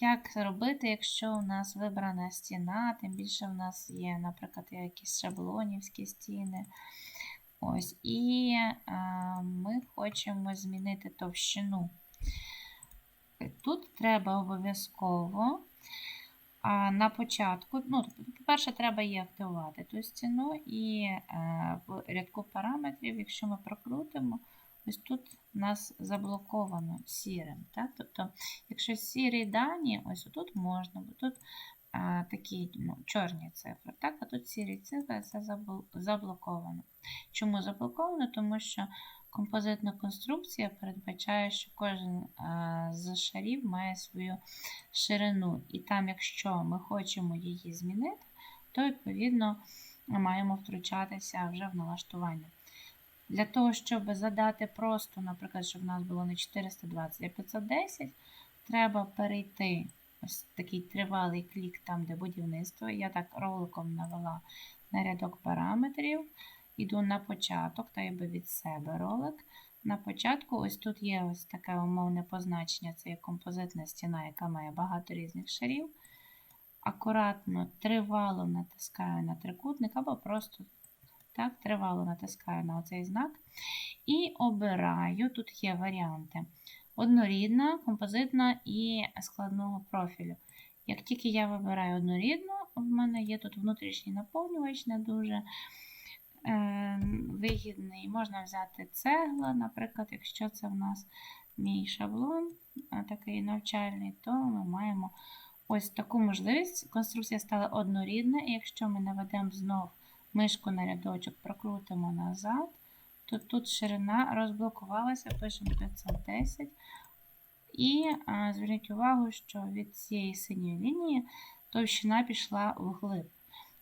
Як робити, якщо у нас вибрана стіна, тим більше в нас є, наприклад, якісь шаблонівські стіни. Ось, і а, ми хочемо змінити товщину. Тут треба обов'язково а, на початку, ну, по-перше, треба її активувати ту стіну, і е, в рядку параметрів, якщо ми прокрутимо, ось тут у нас заблоковано сірим. Так? Тобто, якщо сірі дані, ось тут можна, бо тут а, такі ну, чорні цифри, так? а тут сірі цифри це заблоковано. Чому заблоковано? Тому що композитна конструкція передбачає, що кожен а, з шарів має свою ширину. І там, якщо ми хочемо її змінити, то відповідно маємо втручатися вже в налаштування. Для того, щоб задати просто, наприклад, щоб у нас було не 420, а 510, треба перейти ось такий тривалий клік там, де будівництво. Я так роликом навела на рядок параметрів. Іду на початок, та якби від себе ролик. На початку, ось тут є ось таке умовне позначення, це є композитна стіна, яка має багато різних шарів. Акуратно тривало натискаю на трикутник або просто так, тривало натискаю на оцей знак. І обираю, тут є варіанти: однорідна, композитна і складного профілю. Як тільки я вибираю однорідну, в мене є тут внутрішній наповнювач, не дуже е, вигідний. Можна взяти цегла, наприклад, якщо це в нас мій шаблон, такий навчальний, то ми маємо ось таку можливість. Конструкція стала однорідна, і якщо ми наведемо знов мишку на рядочок, прокрутимо назад, то тут ширина розблокувалася, пишемо 510. І а, зверніть увагу, що від цієї синьої лінії товщина пішла вглиб.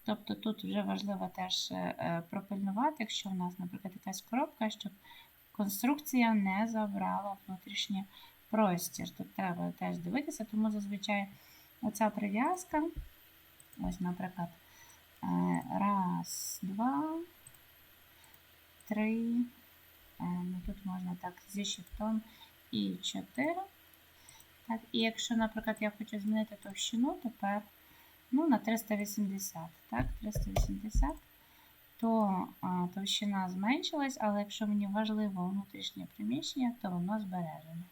Тобто тут вже важливо теж е, пропильнувати, якщо в нас, наприклад, якась коробка, щоб конструкція не забрала внутрішній простір. Тут треба теж дивитися, тому зазвичай оця прив'язка, ось, наприклад, е, раз, два, три. е, ну, Тут можна так зі шифтом і 4. Так, і якщо, наприклад, я хочу змінити товщину, тепер ну, на 380, так, 380, то а, товщина зменшилась, але якщо мені важливо внутрішнє приміщення, то воно збережено.